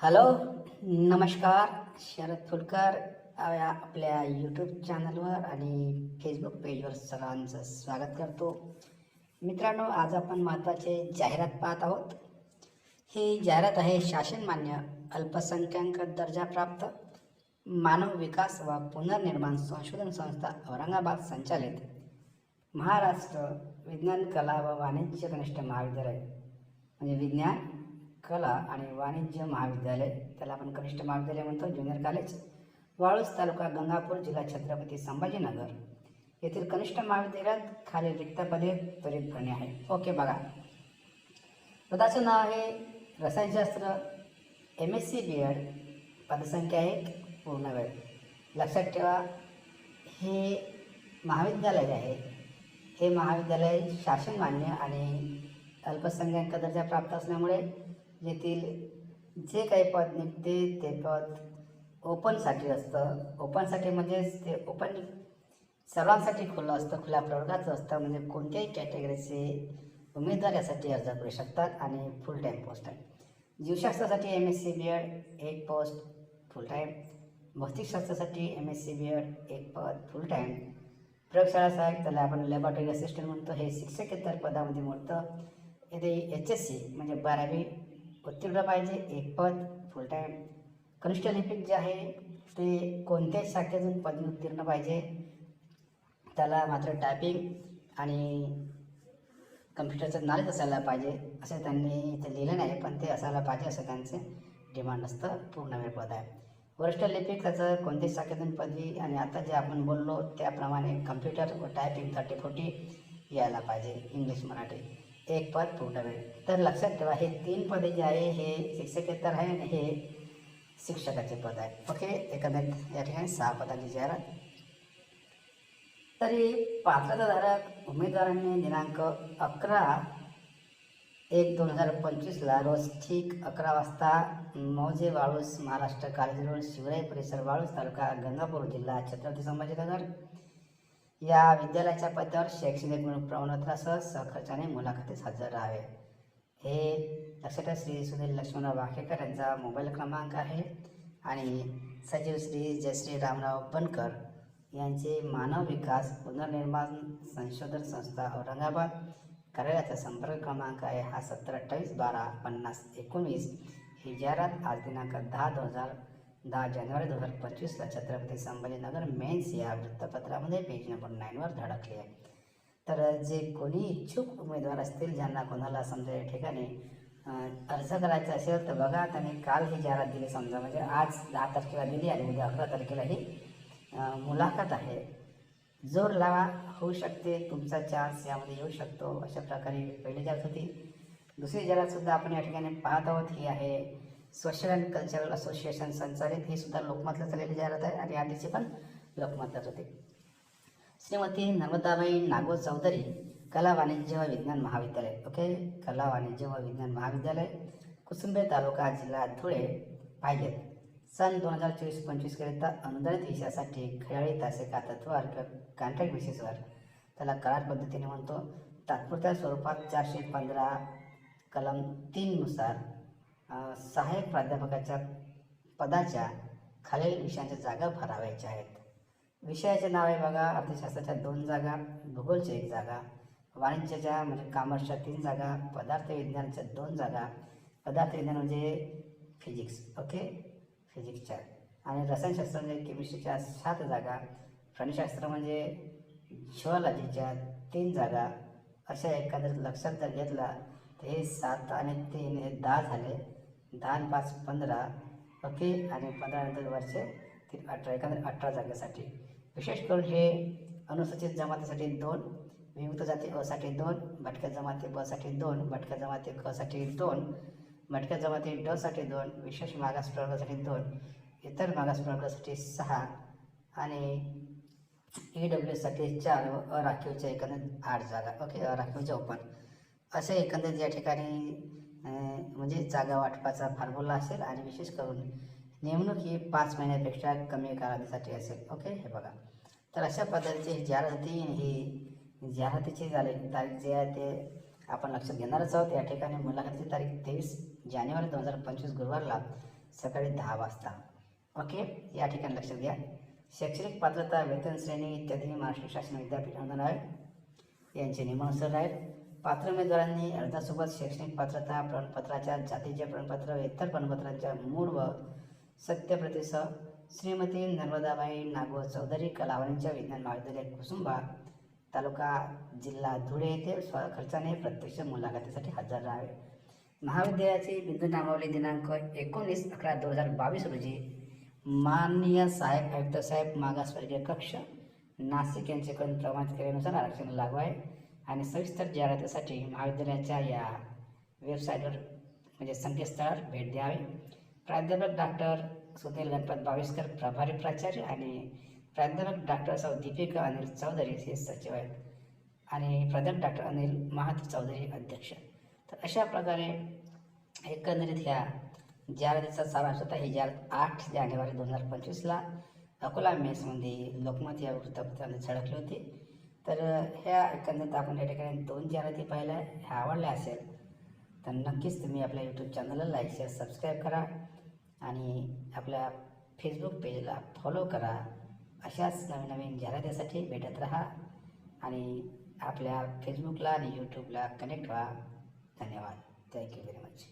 Hello नमस्कार शरद फुलकर आपल्या YouTube चॅनलवर आणि फेसबुक पेजवर सर्वांचं स्वागत करतो. मित्रांनो आज आपण महत्त्वाचे जाहिरात पाहत आहोत. ही जाहिरात आहे शासन मान्य अल्पसंख्याक दर्जा प्राप्त मानव विकास व पुनर्निर्माण संशोधन संस्था औरंगाबाद संचालित महाराष्ट्र विज्ञान कला व वाणिज्य कनिष्ठ महाविद्यालय म्हणजे विज्ञान कला आणि वाणिज्य महाविद्यालय त्याला आपण कनिष्ठ महाविद्यालय म्हणतो ज्युनियर कॉलेज वाळूस तालुका गंगापूर जिल्हा छत्रपती संभाजीनगर. येथील कनिष्ठ महाविद्यालयात खाली रिक्त पदे त्वरित भरणे आहे. ओके बघा. पदाचं नाव आहे रसायनशास्त्र. M S C B Ed पदसंख्या एक पूर्ण वेळ. लक्षात ठेवा हे महाविद्यालय आहे. हे महाविद्यालय शासन मान्य आणि अल्पसंख्याक दर्जा प्राप्त असल्यामुळे येथील जे काही पद निघते ते पद ओपनसाठी असतं. ओपनसाठी म्हणजेच ते ओपन सर्वांसाठी खुलं असतं खुल्या प्रवर्गाचं असतं. म्हणजे कोणत्याही कॅटेगरीचे उमेदवार यासाठी अर्ज करू शकतात आणि फुल टाईम पोस्ट आहे. जीवशास्त्रासाठी M S C B Ed एक post full time भौतिकशास्त्रासाठी M S C B Ed एक पद फुल टाईम प्रयोगशाळा सहाय्यक त्याला आपण लॅबॉरेटरी असिस्टंट म्हणतो. हे शिक्षकेतर पदामध्ये मोडतं. येथे एच एस सी म्हणजे बारावी उत्तीर्ण पाहिजे एक पद फुल टाईम कनिष्ठ लिपिक जे आहे ते कोणत्याही शाखेतून पदवी उत्तीर्ण पाहिजे. त्याला मात्र टायपिंग आणि कम्प्युटरचं नॉलेज असायला पाहिजे असं त्यांनी इथे लिहिलं नाही पण ते असायला पाहिजे असं त्यांचे डिमांड असतं पूर्ण वेळ पद आहे. वरिष्ठ लिपिक त्याचं कोणत्याही शाखेतून पदवी आणि आता जे आपण बोललो त्याप्रमाणे कम्प्युटर व टायपिंग थर्टी फोर्टी यायला पाहिजे इंग्लिश मराठी. एक पद पूर्ण वेळ तर लक्षात ठेवा हे तीन पदे जे आहे हे शिक्षकेतर आहे आणि हे शिक्षकाचे पद आहे. ओके एकंदरीत या ठिकाणी सहा पदांची जाहिरात. तरी पात्रताधारक उमेदवारांनी दिनांक अकरा एक दोन हजार पंचवीसला रोज ठीक अकरा वाजता मौजे वाळूस महाराष्ट्र काळजी रोड शिवराई परिसर वाळूस तालुका गंगापूर जिल्हा छत्रपती संभाजीनगर. या विद्यालयाच्या पदावर शैक्षणिक गुण प्रमाणपत्रासह सहखर्चाने मुलाखतीस हजर राहावे. हे लक्षात श्री सुनील लक्ष्मणराव वाकेकर यांचा मोबाईल क्रमांक आहे आणि सचिव श्री जयश्री रामराव बनकर यांचे मानव विकास पुनर्निर्माण संशोधन संस्था औरंगाबाद. कार्यालयाचा संपर्क क्रमांक आहे हा सत्तर अठ्ठावीस बारा पन्नास एकोणीस ही जाहिरात आज दिनांक दहा दोन हजार दहा जानेवारी दोन हजार पंचवीसला छत्रपती संभाजीनगर मेन्स या वृत्तपत्रामध्ये पेज नंबर नाईनवर धडकली आहे. तर जे कोणी इच्छुक उमेदवार असतील ज्यांना कोणाला समजा या ठिकाणी अर्ज करायचा असेल तर बघा त्यांनी काल ही जाहिरात दिली समजा म्हणजे आज दहा तारखेला दिली आणि उद्या अकरा तारखेला ही मुलाखत आहे. जोर लावा होऊ शकते तुमचा चान्स यामध्ये येऊ शकतो अशा प्रकारे पहिली जाहिरात होती. दुसरी जाहिरातसुद्धा आपण या ठिकाणी पाहत आहोत ही आहे सोशल अँड कल्चरल असोसिएशन संचालित हे सुद्धा लोकमतला चाललेली जाहिरात आहे आणि आधीची पण लोकमतलाच होते. श्रीमती नर्मदाबाई नागो चौधरी कला वाणिज्य व विज्ञान महाविद्यालय. ओके? कला वाणिज्य व विज्ञान महाविद्यालय कुसुंबे तालुका जिल्हा धुळे पाहिजेत सन दोन हजार चोवीस पंचवीसकरिता अनुदानित विषयासाठी खेळाडी तासे का तत्वावर किंवा कॉन्ट्रॅक्ट बेसिसवर त्याला करार पद्धतीने म्हणतो. तात्पुरत्या स्वरूपात चारशे पंधरा कलम तीननुसार सहाय्यक प्राध्यापकाच्या पदाच्या खालील विषयांच्या जागा भरावायच्या आहेत. विषयाचे नाव आहे बघा अर्थशास्त्राच्या दोन जागा भूगोलच्या एक जागा वाणिज्याच्या म्हणजे कॉमर्सच्या तीन जागा पदार्थ विज्ञानाच्या दोन जागा. पदार्थ विज्ञान म्हणजे फिजिक्स ओके फिजिक्सच्या आणि रसायनशास्त्र म्हणजे केमिस्ट्रीच्या सात जागा. प्राणीशास्त्र म्हणजे झुऑलॉजीच्या तीन जागा. अशा एखाद्या लक्षात जर घेतला तर हे सात आणि तीन हे दहा झाले. दहा आणि पाच पंधरा ओके? आणि पंधरा नंतर वरचे तीन अठरा एकंदरीत अठरा जागेसाठी. विशेष करून हे अनुसूचित जमातीसाठी दोन विमुक्त जाती असाठी दोन भटक्या जमाती बसाठी दोन भटक्या जमाती कसाठी दोन भटक्या जमाती ड साठी दोन विशेष मागास प्रवर्गासाठी दोन इतर मागास प्रवर्गासाठी सहा आणि ई डब्ल्यूसाठी चार व अराखीवच्या एकंदरीत आठ जागा ओके? अराखीवच्या ओपन. असे एकंदरीत या ठिकाणी म्हणजे जागा वाटपाचा फॉर्म्युला असेल आणि विशेष करून नेमणूक ही पाच महिन्यापेक्षा कमी कालावधीसाठी असेल. ओके? हे बघा. तर अशा पद्धतीची ही जाहिरात ही जाहिरातीची झाली. तारीख जे आहे ते आपण लक्षात घेणारच आहोत. या ठिकाणी मुलाखतीची तारीख तेवीस जानेवारी दोन हजार पंचवीस गुरुवारला सकाळी दहा वाजता. ओके? या ठिकाणी लक्षात घ्या. शैक्षणिक पात्रता वेतन श्रेणी इत्यादी महाराष्ट्र शासन विद्यापीठ अनुदान आहे. यांचे नियमानुसार राहील पात्र उमेदवारांनी अर्जासोबत शैक्षणिक पात्रता प्रमाणपत्राच्या जातीचे प्रमाणपत्र व इतर प्रमाणपत्रांच्या मूळ व सत्यप्रतिसह श्रीमती नर्मदाबाई नागो चौधरी कलावणीच्या विज्ञान महाविद्यालय कुसुंबा तालुका जिल्हा धुळे येथे स्वखर्चाने प्रत्यक्ष मुलाखतीसाठी हजर राहावे. महाविद्यालयाची बिंदू नामावली दिनांक एकोणीस अकरा दोन हजार बावीस रोजी माननीय साहेब आयुक्त साहेब मागासवर्गीय कक्ष नाशिक यांच्याकडून प्रमाणित केल्यानुसार आरक्षण लागू आहे. आणि सविस्तर जाहिरातीसाठी महाविद्यालयाच्या या वेबसाईटवर म्हणजे संकेतस्थळावर भेट द्यावी. प्राध्यापक डॉक्टर सुनील गणपत बावेस्कर प्रभारी प्राचार्य आणि प्राध्यापक डॉक्टर सौ दीपिका अनिल चौधरी हे सचिव आहेत. आणि प्राध्यापक डॉक्टर अनिल महात चौधरी अध्यक्ष. तर अशा प्रकारे एकंदरीत ह्या जाहिरातीचा सारांश होता. ही जाहिरात आठ जानेवारी दोन हजार पंचवीसला अकोला मेसमध्ये लोकमत या वृत्तपत्राने झळकली होती. तर ह्या एकंदरीत आपण या ठिकाणी दोन जाहिराती पाहिल्या ह्या आवडल्या असेल तर नक्कीच तुम्ही आपल्या यूट्यूब चॅनलला लाईक शेअर सबस्क्राईब करा आणि आपल्या फेसबुक पेजला फॉलो करा. अशाच नवीन नवीन जाहिरातीसाठी भेटत राहा आणि आपल्या फेसबुकला आणि यूट्यूबला कनेक्ट व्हा. धन्यवाद. Thank you very much